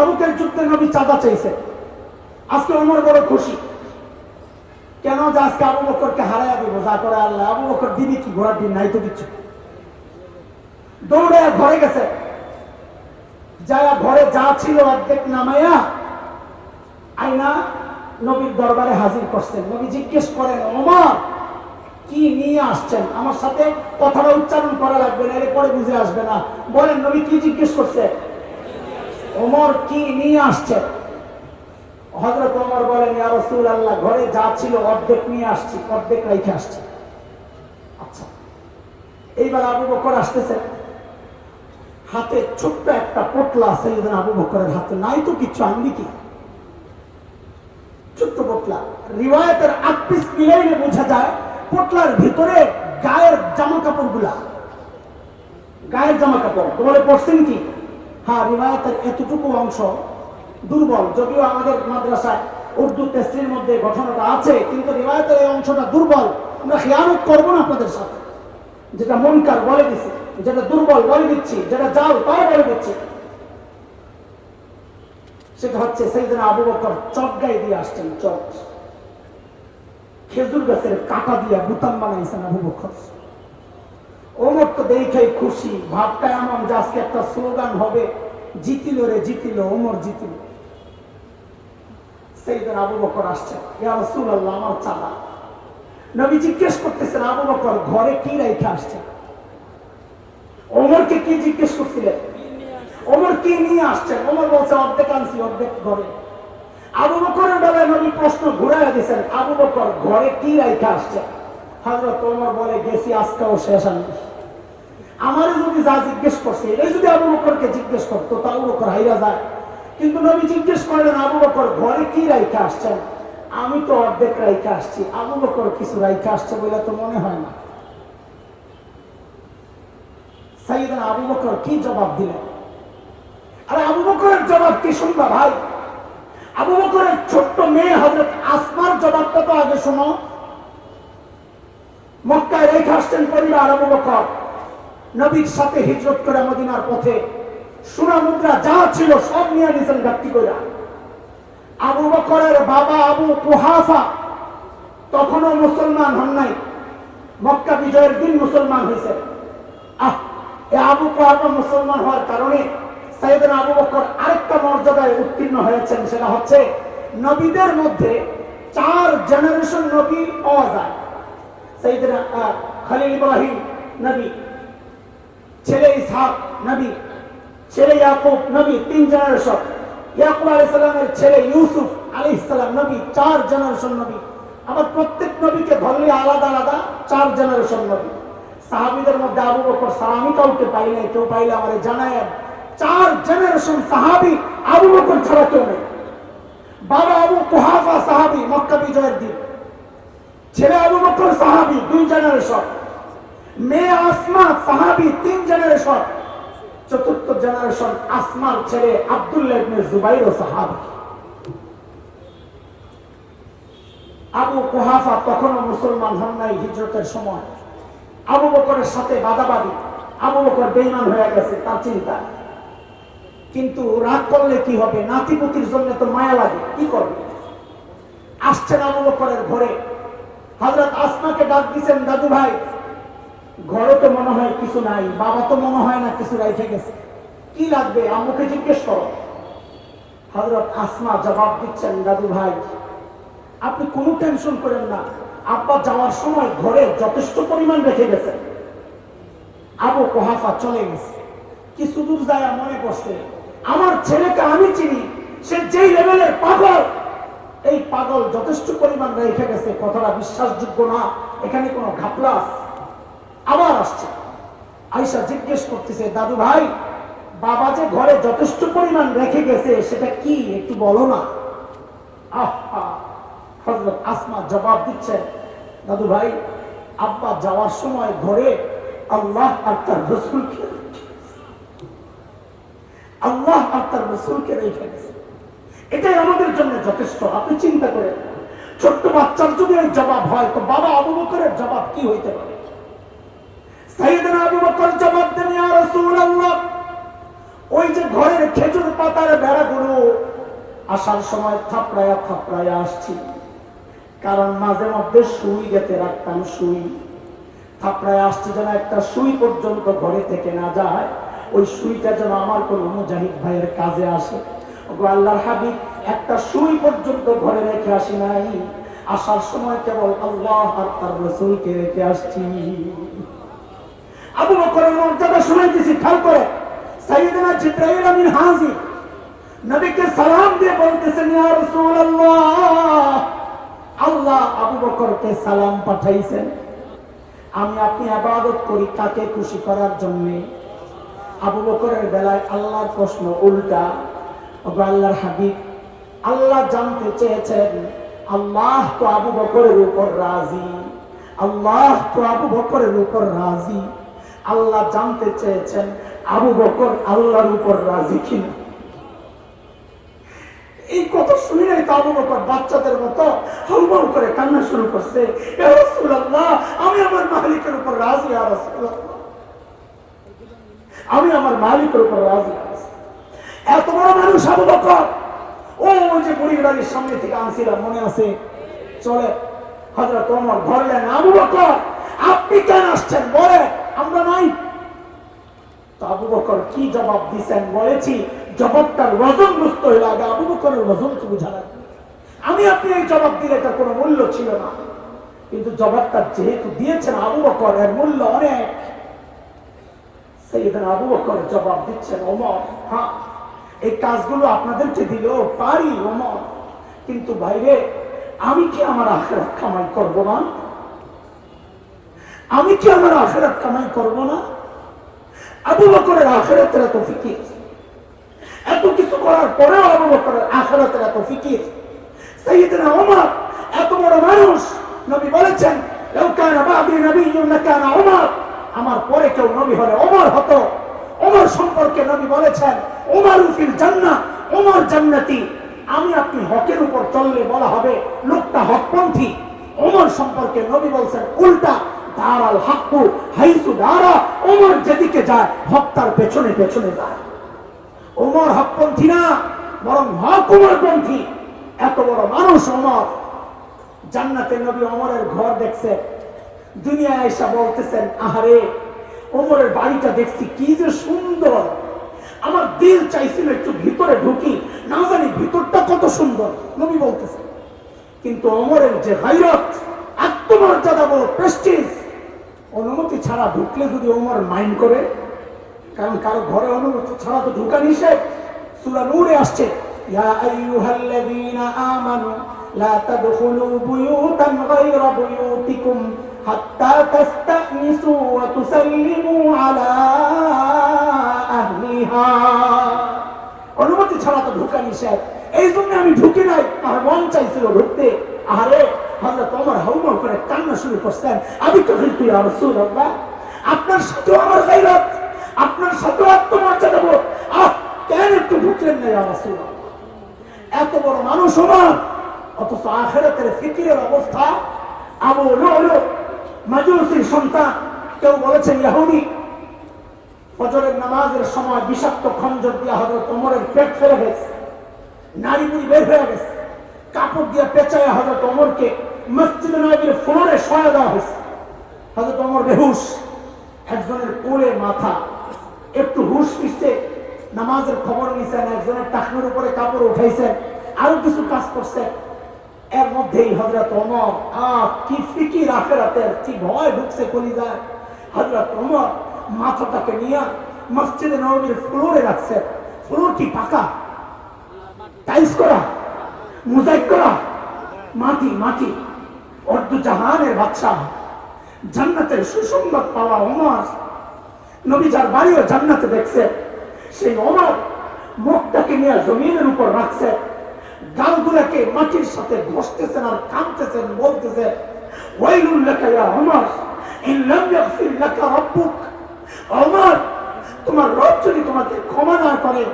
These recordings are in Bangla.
তাবুকের যুদ্ধে নবী চাঁদা চাইছে আজকে ওমর বড় খুশি। কেন যে আজকে আবু বকরকে হারাইয়া দিব? যা করে আল্লাহ। আবু বকর দিবি কি? ঘোড়ার দিন নাই তো কিছু। দৌড়ে ঘরে গেছে। যায়া ঘরে যা ছিল অর্ধেক নামাইয়া আইনা নবীর দরবারে হাজির করছেন। নবী জিজ্ঞেস করেন, ওমর, কি নিয়ে আসছেন? আমার সাথে কথাটা উচ্চারণ করা লাগবে না, এরপরে বুঝে আসবে না। বলেন, নবী কি জিজ্ঞেস করছে? ওমর কি নিয়ে আসছেন হজরত ওমর বলেন রাসূল আল্লাহ ঘরে যা ছিল অর্ধেক নিয়ে আসছি, অর্ধেক রেখে আসছি। আচ্ছা এইবার আবু বকর আসতেছে। হাতে ছোট্ট একটা পোটলা আছে সৈয়দনা আবু বকরের হাতে। নাই তো কিছু, আনবি কি? ছোট্ট পোটলা। রিওয়ায়তের আটপিস মিলাইলে বোঝা যায়, পোটলার ভিতরে গায়ের জামা কাপড়গুলা গায়ের জামা কাপড় তোমাদের পড়ছেন কি? হ্যাঁ রিওয়ায়তের এতটুকু অংশ দুর্বল। যদিও আমাদের মাদ্রাসায় উর্দু তেস্ত্রির মধ্যে ঘটনাটা আছে, কিন্তু রিওয়ায়তের এই অংশটা দুর্বল। আমরা খেয়ানত করব না আপনাদের সাথে। যেটা মনকার বলে দিচ্ছি যেটা দুর্বল বলে দিচ্ছি, যেটা জাল তাও বলে দিচ্ছি। সেটা হচ্ছে সেই দিন আবু বকর চটগাই দিয়ে আসছেন, চট। খেজুর গাছের কাটা দিয়ে বুতাম বানাইছেন আবু বকর। ওমর তো দেখে খুশি, ভাবটা এমন যে আজকে একটা স্লোগান হবে, জিতিল রে জিতিল, ওমর জিতিল। সেই দিন আবু বকর আসছে আমার চালা। নবী জিজ্ঞেস করতেছেন, আবু বকর, ঘরে কি রেখে আসছে? ওমরকে কি জিজ্ঞেস করছিলেন? ওমর কি নিয়ে আসছেন ওমর বলছে, অর্ধেক আনছি, অর্ধেক ঘরে। আবু বকরের বেলায় নবী প্রশ্ন ঘুরাই দিয়েছেন, আবু বকর, ঘরে কি রেখে আসছে? হজরত ওমর বলে, গেছি, আজকেও শেষ আমি আমারে যদি যা জিজ্ঞেস করছে এটাই যদি আবু বকরকে জিজ্ঞেস করতো তা আবু বকর হাইরা যায়। কিন্তু নবী জিজ্ঞেস করলেন, আবু বকর, ঘরে কি রাইখে আসছেন? আমি তো অর্ধেক রাইখে আসছি, আবু বকর কিছু রাইখে আসছে বলে তো মনে হয় না। সাইদান আবু বকর কি জবাব দিলেন? আরে আবু বকরের জবাব কি শুনবা ভাই? আবু বকরের ছোট্ট মেয়ে হজরত আসমার জবাবটা তো আগে শোনো। মক্কায় রেখে আসছেন পরিবার আবু বকর। নবীর সাথে হিজরত করে মদিনার পথে সোনা মুদ্রা যা ছিল সব নিয়ে নিয়েছেন গাপ্তি করে আবু বকরের বাবা আবু কুহাফা তখনও মুসলমান হন নাই। মক্কা বিজয়ের দিন মুসলমান হয়েছে আহ এ আবু কুহাফা মুসলমান হওয়ার কারণে সাইয়েদনা আবু বকর আরেকটা মর্যাদায় উত্তীর্ণ হয়েছেন সেটা হচ্ছে নবীদের মধ্যে চার জেনারেশন নবী পাওয়া যায়। সাইয়েদনা আহ, খলিল ইব্রাহিম নবী ছেলে ইসহাক, নবী। ছেলে ইয়াকুব, নবী, তিন জেনারেশন ইয়াকুব আলাইহিস ছেলে ইউসুফ আলাইহিস সালাম নবী, চার জেনারেশন নবী। আবার প্রত্যেক নবীকে ধরলে আলাদা আলাদা, চার জেনারেশন নবী। সাহাবীদের মধ্যে আবু বকর সালামি কাউকে পাই নাই, কেউ পাইলে আমারে জানায় চার জেনারেশন সাহাবী, আবু বকর ছাড়া কেউ নেই। বাবা আবু কুহাফা সাহাবী, মক্কা বিজয়ের দিন। ছেলে আবু বকর সাহাবী, দুই জেনারেশন মেয়ে আসমা সাহাবি তিন জেনারেশন চতুর্থ জেনারেশন আসমার ছেলে জুবাইর সাহাবি। আবু কুহাফা তখনও মুসলমান হন নাই হিজরতের সময়। আবু বকরের সাথে বাদাবাদি। আবু বকর বেইমান হয়ে গেছে, তার চিন্তা। কিন্তু রাগ করলে কি হবে? নাতিপুতির জন্য তো মায়া লাগে, কি করবে? আসছেন আবু বকরের ঘরে। হযরত আসমাকে ডাক দিছেন দাদু ভাই ঘরে তো মনে হয় কিছু নাই, বাবা তো মনে হয় না কিছু রাইখে গেছে। কি লাগবে? আম্মুকে জিজ্ঞেস করো। হজরত আসমা জবাব দিচ্ছেন, দাদু ভাই, আপনি কোনো টেনশন করেন না। আব্বা যাওয়ার সময় ঘরে যথেষ্ট পরিমাণ রেখে গেছেন আবু কোহাফা চলে গেছে। কিছু দূর যায় মনে করছে আমার ছেলেকে আমি চিনি, সে যেই লেভেলের পাগল। এই পাগল যথেষ্ট পরিমাণ রেখে গেছে, কথাটা বিশ্বাসযোগ্য না। এখানে কোনো ঘাপলা আছে? আবার আসছে। আইসা জিজ্ঞেস করতেছে, দাদু ভাই, বাবা যে ঘরে যথেষ্ট পরিমাণ রেখে গেছে, সেটা কি? একটু বলো না। আহা আসমা জবাব দিচ্ছেন দাদু ভাই, আব্বা যাওয়ার সময় ঘরে আল্লাহ আর তার রসুলকে আল্লাহ আর তার রসুলকে রেখে গেছে। এটাই আমাদের জন্য যথেষ্ট। আপনি চিন্তা করেন, ছোট্ট বাচ্চার যদি জবাব হয়, তো বাবা আবু জবাব কি হইতে পারে? ওই যে ঘরের খেজুর আসার সময় আসছি। কারণ মাঝে মধ্যে সুই রাখতাম, সুই। থাপড়ায় যেন একটা সুই পর্যন্ত ঘরে থেকে না যায়। ওই সুইটা যেন আমার কোন মুজাহিদ ভাইয়ের কাজে আসে। আল্লাহর হাবিব, একটা সুই পর্যন্ত ঘরে রেখে আসি নাই। আসার সময় কেবল আল্লাহ রেখে আসছি। আবু বকরের মর্যাদা শুনাইতেছি, খেয়াল করে। সাইয়েদনা জিব্রাইল আমিন হাজির নবীকে সালাম দিয়ে বলতেছেন, ইয়া রাসূলুল্লাহ, আল্লাহ আবু বকরকে সালাম পাঠাইছেন। আমি আপনি আবাদত করি কাকে খুশি করার জন্য। আবু বকরের বেলায় আল্লাহর প্রশ্ন উল্টা, ওগো আল্লাহর হাবিব, আল্লাহ জানতে চেয়েছেন, আল্লাহ তো আবু বকরের উপর রাজি, আল্লাহ তো আবু বকরের উপর রাজি। আল্লাহ জানতে চেয়েছেন, আবু বকর আল্লাহর উপর রাজি কিনা? এই কথা শুনে নাই তো আবু বকর বাচ্চাদের মতো হলবল করে কান্না শুরু করছে। আমি আমার মালিকের উপর রাজি রাসূলুল্লাহ। আমি আমার মালিকের উপর রাজি এত বড় মানুষ আবু বকর। ও যে বুড়ি গাড়ির সামনে থেকে আনছিলাম, মনে আছে? চলে হজরত ওমর, ধরলেন, আবু বকর, আপনি কেন আসছেন? বলে আমরা নাই। আবু বকর কি জবাব দিছেন বলেছি জবাবটার ওজন বুঝতে হইলে, আগে আবু বকরের ওজন তো বুঝা লাগবে আমি আপনি এই জবাব দিলে এটার কোনো মূল্য ছিল না। কিন্তু জবাবটা যেহেতু দিয়েছেন আবু বকর, এর মূল্য অনেক। আবু বকর জবাব দিচ্ছেন হ্যাঁ এই কাজগুলো আপনাদেরকে দিলেও পারি কিন্তু বাইরে আমি কি আমার আখেরাত কামাই করব না? আমি কি আমার আখেরাত কামাই করব না? আবু বকরের আখেরাতের এত ফিকির। এত কিছু করার পরেও আবু বকরের আখেরাতের এত ফিকির। সাইয়েদনা ওমর, এত বড় মানুষ, নবী বলেছেন, লাউ ওমর। আমার পরে কেউ নবী হলে ওমর হতো। ওমর সম্পর্কে নবী বলেছেন, ওমর ফিল জান্নাহ, ওমর জান্নাতি। আমি আপনি হকের উপর চললে বলা হবে, লোকটা হকপন্থী। ওমর সম্পর্কে নবী বলছেন, উল্টা। দাঁড়াল হাক্কু হাইসু ওমর যেদিকে যায় তার পেছনে পেছনে যায়। ওমর হকপন্থী না, বরং হক এত বড় মানুষ জান্নাতে নবী ওমরের ঘর দেখছে। বলতেছেন, আহারে, ওমরের বাড়িটা দেখছি, কি যে সুন্দর। আমার দিল চাইছিল একটু ভিতরে ঢুকি, না জানি ভিতরটা কত সুন্দর, নবী বলতেছেন কিন্তু অমরের যে গাইরত আত্মমর্যাদা বড় প্রেস্টিজ অনুমতি ছাড়া ঢুকলে যদি ওমর মাইন্ড করে, কারণ কারও ঘরে অনুমতি ছাড়া তো ঢুকা নিষেধ। সুরা নূরে আসছে আমানু লা আলা অনুমতি ছাড়া তো ঢুকা নিষেধ। এই জন্য আমি ঢুকি নাই, আমার মন চাইছিল ঢুকতে। আরে হযরত ওমর হাউমাউ করে কান্না শুরু করছেন, আমি তো কিন্তু ইয়া রাসূলুল্লাহ আপনার সাথেও আমার গায়রত। আপনার সাথেও আত্মমর্যাদা বোধ আহ, কেন একটু ঢুকলেন না ইয়া রাসূলুল্লাহ? এত বড় মানুষ ওমর। অথচ আখেরাতের ফিকিরের অবস্থা আবু লুলু মাজুসির সন্তান। কেউ বলেছেন ইহুদি ফজরের নামাজের সময় বিষাক্ত খঞ্জর দিয়ে হজরত ওমরের পেট ফেলে গেছে। নারী বুড়ি বের হয়ে গেছে। কাপড় দিয়ে পেঁচায় হজরত ওমরকে মসজিদ নবীর ফ্লোরে সয়া দেওয়া হয়েছে। হজরত ওমর বেহুশ একজনের কোলে মাথা, একটু হুশ ফিরছে নামাজের খবর নিছেন, একজনের টাকনোর উপরে কাপড় উঠাইছেন, আরও কিছু কাজ করছেন। এর মধ্যেই হজরত ওমর, আহ, কি ফিকির আখেরাতের, কি ভয় ঢুকছে কলিজায়। হজরত ওমর মাথাটাকে নিয়ে মসজিদে নবীর ফ্লোরে রাখছে। ফ্লোর কি পাকা? টাইলস করা? মোজাইক করা? মাটি মাটি। অর্ধ জাহানের বাচ্চা। জান্নাতের সুসংবাদ পাওয়া ওমর। নবী যার বাড়িও জান্নাতে দেখছে, সেই ওমর মুখটাকে নিয়ে জমিনের উপর রাখছে। গালগুলাকে মাটির সাথে ঘষতেছেন আর কাঁদতেছেন বলতেছেন ওয়াইলুল লাকা ইয়া ওমর, ইন লাম ইয়াগফির লাকা রাব্বুক। ওমর, তোমার রব যদি তোমাকে ক্ষমা না করে,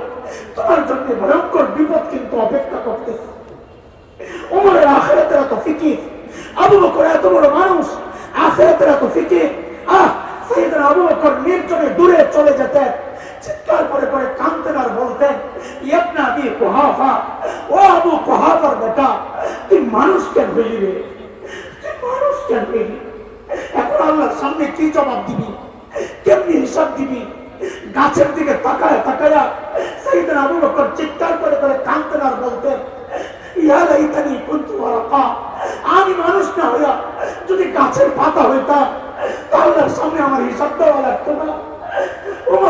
তোমার জন্য ভয়ঙ্কর বিপদ কিন্তু অপেক্ষা করতেছে। ওমরের আখেরাতের এত ফিকির আবু বকর এত বড় মানুষ, আখেরাতের এত ফিকির আহ, সাইয়েদনা আবু বকর নির্জনে দূরে চলে যেতেন, চিৎকার করে করে কাঁদতেন আর বলতেন, ইবনা আবি কুহাফা, ও আবু কহাফার বেটা, তুই মানুষ কেন হইলি তুই মানুষ কেন হইলি? এখন আল্লাহর সামনে কি জবাব দিবি? কেমনি হিসাব দিবি? গাছের দিকে তাকায় তাকায়া সেইদিন আবু বকর চিৎকার করে করে কাঁদতেন আর বলতেন, ইয়া লাইতানি কুনতু ওয়ারাকা আমি মানুষ না হইয়া যদি গাছের পাতা হইতাম, তাহলে সামনে আমার হিসাব দেওয়া লাগতো না। কোনো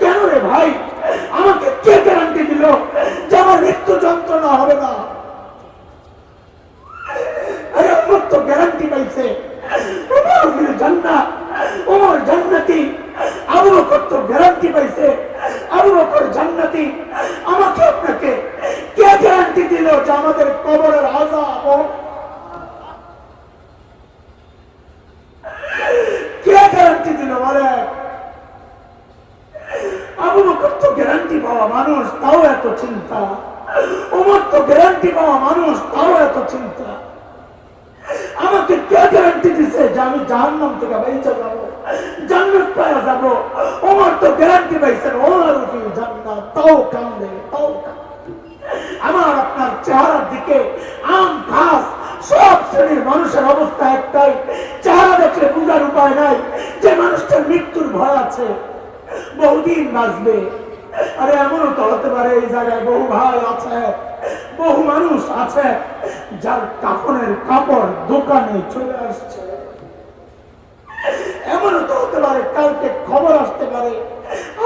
কেন রে ভাই? আমাকে কে গ্যারান্টি যে আমার মৃত্যু যন্ত্রণা হবে না? আরে তো গ্যারান্টি পাইছে। ফির জান্নাত ওমর জান্নাতি, আবু বকর তো গ্যারান্টি পাইছে। আবু বকর জান্নাতি, আমাকে আপনাকে কে গ্যারান্টি দিল যে আমাদের কবরের আযাব ও- কে গ্যারান্টি দিল বলে আবু বকর তো গ্যারান্টি পাওয়া মানুষ তাও এত চিন্তা ওমর তো গ্যারান্টি পাওয়া মানুষ তাও এত চিন্তা আমাকে কে গ্যারান্টি দিছে যে আমি জাহান্নাম থেকে বেঁচে যাব জান্নাত পাওয়া যাব ওমর তো গ্যারান্টি পাইছেন ওমর ফিল জান্নাত তাও আমার আপনার চেহারার দিকে আম, ঘাস, সব শ্রেণির মানুষের অবস্থা একটাই। চেহারা দেখলে বুঝার উপায় নাই যে মানুষটার মৃত্যুর ভয় আছে। বহুদিন বাঁচবে। আরে এমনও তো হতে পারে এই জায়গায় বহু ভাই আছে, বহু মানুষ আছে, যার কাপড়ের কাপড় দোকানে চলে আসছে। এমনও তো হতে পারে, কালকে খবর আসতে পারে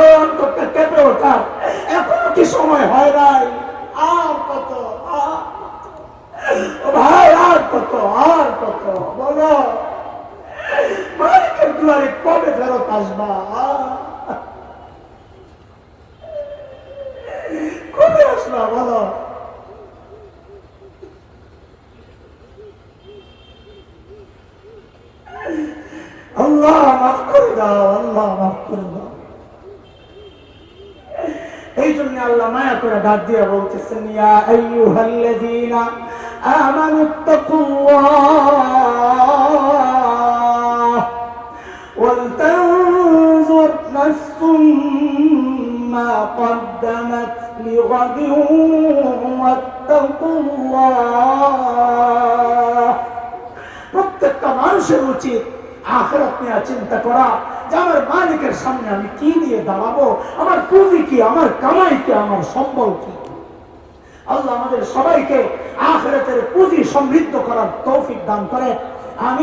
ভয়ে অন্তরটা কেঁপে ওঠা। এখনও কি সময় হয় নাই? আর কত। ভাই, আর কত আর কত, বলো। মালিকের দুয়ারে কবে ফেরত আসবা? কবে আসবা, বলো? আল্লাহ মাফ করে দাও, আল্লাহ মাফ করে দাও। করে ডাক দিয়ে বলতেছেন ইয়া আইয়ুহাল্লাযীনা আমানু তাকুল্লাহ ولتنظر نفس ما قدمت لغد واتقوا الله প্রত্যেকটা মানুষের উচিত আখরাত নিয়ে চিন্তা করা আমার মালিকের সামনে আমি কি নিয়ে দাঁড়াবো? আমার পুঁজি কি? আমার কামাই কি? আমার সম্বল কি? আল্লাহ আমাদের সবাইকে আখরাতের পুঁজি সমৃদ্ধ করার তৌফিক দান করে। আমি